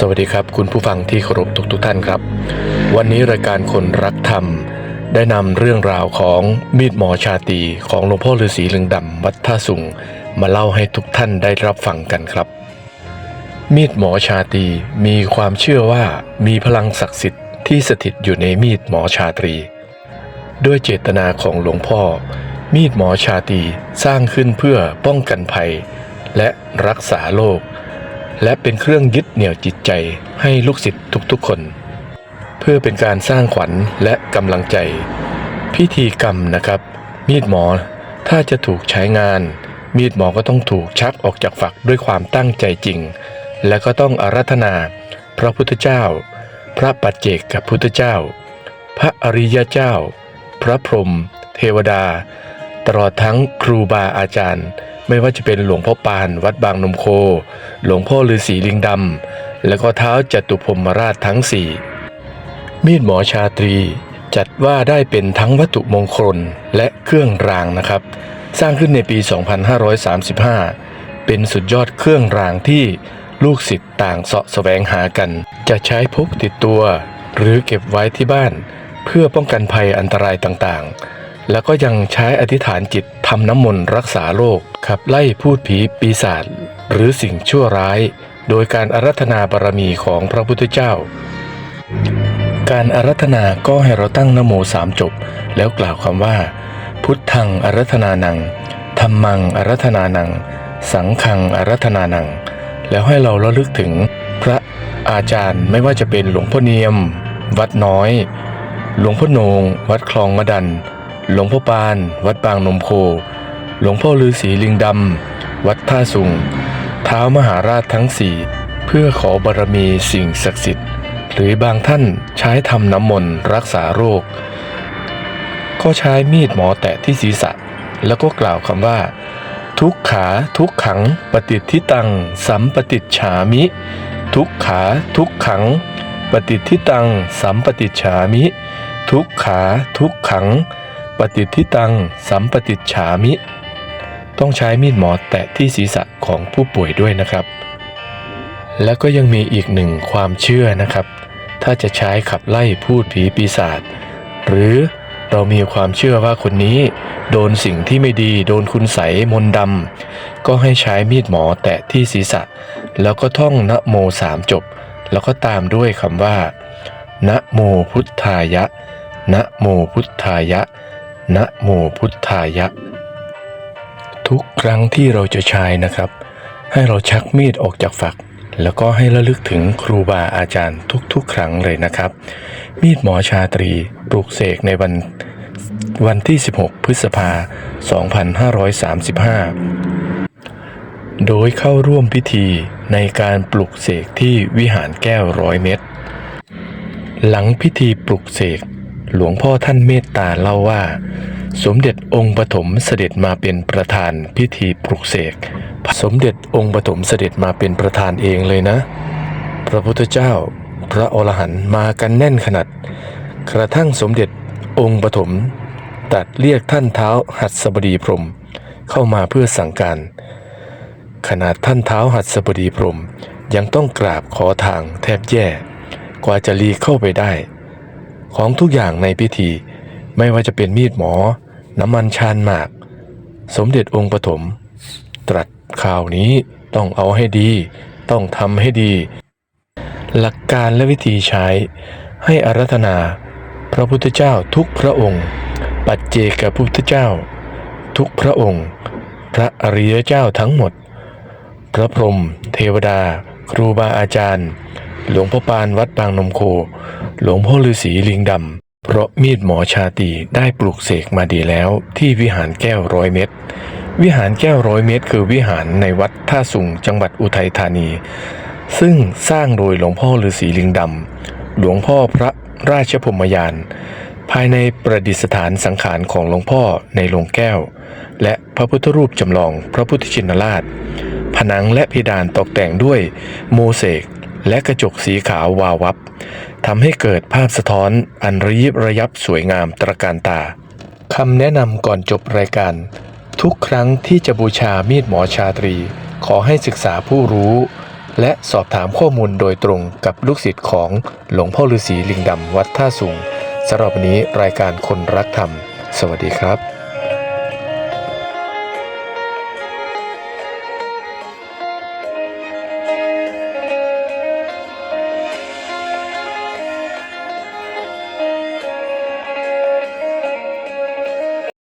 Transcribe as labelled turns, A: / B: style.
A: สวัสดีครับ คุณผู้ฟังที่เคารพทุกทุกๆท่านครับ วันนี้รายการคนรักธรรม ได้นำเรื่องราวของมีดหมอชาตรีของหลวงพ่อฤาษีลึงดำวัดท่าสุงมาเล่าให้ทุกท่านได้รับฟังกันครับ มีดหมอชาตรีมีความเชื่อว่ามีพลังศักดิ์สิทธิ์ที่สถิตอยู่ในมีดหมอชาตรี ด้วยเจตนาของหลวงพ่อ มีดหมอชาตรีสร้างขึ้นเพื่อป้องกันภัย และรักษาโรค และเป็นเครื่องยึดเหนี่ยวจิตใจให้ลูกศิษย์ทุกๆคน เพื่อเป็นการสร้างขวัญและกำลังใจ พิธีกรรมนะครับ มีดหมอถ้าจะถูกใช้งาน มีดหมอก็ต้องถูกชักออกจากฝักด้วยความตั้งใจจริง และก็ต้องอารัธนา พระพุทธเจ้า พระปัจเจกกับพุทธเจ้า พระอริยเจ้า พระพรหมเทวดา ตลอดทั้งครูบาอาจารย์ ไม่ว่าจะเป็นหลวงพ่อปานวัดบางนมโค หลวงพ่อฤาษีลิงดำ และก็เท้าจตุพรมราชทั้งสี่มีดหมอชาตรี จัดว่าได้เป็นทั้งวัตถุมงคลและเครื่องรางนะครับ สร้างขึ้นในปี 2535 เป็นสุดยอดเครื่องรางที่ลูกศิษย์ต่างเสาะแสวงหากัน จะใช้พกติดตัว หรือเก็บไว้ที่บ้าน เพื่อป้องกันภัยอันตรายต่างๆ แล้วก็ยังใช้อธิษฐานจิตทำน้ำมนต์รักษาโรคขับไล่พูดผีปีศาจหรือสิ่งชั่วร้าย โดยการอารัธนาบารมีของพระพุทธเจ้า การอารัธนาก็ให้เราตั้งนโมสามจบ แล้วกล่าวคำว่า พุทธังอารัธนานังธรรมังอารัธนานัง สังฆังอารัธนานัง แล้วให้เราระลึกถึงพระอาจารย์ไม่ว่าจะเป็นหลวงพ่อเนียม วัดน้อย หลวงพ่อโนง วัดคลองมะดัน หลวงพ่อปาน วัดบางนมโคหลวงพ่อฤาษีลิงดำ วัดท่าสุง เท้ามหาราชทั้งสี่เพื่อขอบารมีสิ่งศักดิ์สิทธิ์ หรือบางท่านใช้ทำน้ำมนต์รักษาโรค ก็ใช้มีดหมอแตะที่ศีรษะ แล้วก็กล่าวคำว่า ทุกขาทุกขังปฏิทิตัง สัมปติจฉามิ ทุกขาทุกขัง ปฏิทิตัง สัมปติจฉามิ ทุกขาทุกขัง ปฏิทิตังสัมปติจฉามิ ต้องใช้มีดหมอแตะที่ศีรษะของผู้ป่วยด้วยนะครับ แล้วก็ยังมีอีกหนึ่งความเชื่อนะครับ ถ้าจะใช้ขับไล่พูดผีปีศาจหรือเรามีความเชื่อว่าคนนี้โดนสิ่งที่ไม่ดี โดนคุณใสมนดำก็ให้ใช้มีดหมอแตะที่ศีรษะ แล้วก็ท่องนะโมสามจบ แล้วก็ตามด้วยคำว่านะโมพุทธายะนะโมพุทธายะ นะโมพุทธายะ ทุกครั้งที่เราจะใช้นะครับ ให้เราชักมีดออกจากฝัก แล้วก็ให้ระลึกถึงครูบาอาจารย์ทุกๆ ครั้งเลยนะครับ มีดหมอชาตรีปลูกเสกในวันวันที่ 16 พฤษภา 2535 โดยเข้าร่วมพิธีในการปลุกเสกที่วิหารแก้วร้อยเม็ดหลังพิธีปลุกเสก หลวงพ่อท่านเมตตาเล่าว่า สมเด็จองค์ปฐมเสด็จมาเป็นประธานพิธีปลุกเสกสมเด็จองค์ปฐมเสด็จมาเป็นประธานเองเลยนะ พระพุทธเจ้า พระอรหันต์มากันแน่นขนาด กระทั่งสมเด็จองค์ปฐมตัดเรียกท่านเท้าหัดสบดีพรมเข้ามาเพื่อสั่งการ ขนาดท่านเท้าหัดสบดีพรมยังต้องกราบขอทางแทบแย่ กว่าจะลีเข้าไปได้ ของทุกอย่างในพิธี ไม่ว่าจะเป็นมีดหมอ น้ำมันชานหมาก สมเด็จองค์ปฐมตรัสข่าวนี้ต้องเอาให้ดี ต้องทำให้ดี หลักการและวิธีใช้ ให้อารัธนา พระพุทธเจ้าทุกพระองค์ ปัจเจกพุทธเจ้า ทุกพระองค์ พระอริยเจ้าทั้งหมด พระพรหมเทวดา ครูบาอาจารย์ หลวงพ่อปานวัดบางนมโค หลวงพ่อฤาษีลิงดำ เพราะมีดหมอชาตีได้ปลูกเสกมาดีแล้วที่วิหารแก้วร้อยเม็ดวิหารแก้วร้อยเมตร คือวิหารในวัดท่าสุงจังหวัดอุทัยธานี ซึ่งสร้างโดยหลวงพ่อฤาษีลิงดำ หลวงพ่อพระราชพมยาน ภายในประดิษฐานสังขารของหลวงพ่อในโลงแก้ว และพระพุทธรูปจำลองพระพุทธชินราช ผนังและเพดานตกแต่งด้วยโมเสกและกระจกสีขาววาววับ ทำให้เกิดภาพสะท้อนอันระยิบระยับสวยงามตระการตาคำแนะนำก่อนจบรายการ ทุกครั้งที่จะบูชามีดหมอชาตรี ขอให้ศึกษาผู้รู้ และสอบถามข้อมูลโดยตรงกับลูกศิษย์ของหลวงพ่อฤาษีลิงดำวัดท่าสุงสำหรับวันนี้รายการคนรักธรรม สวัสดีครับ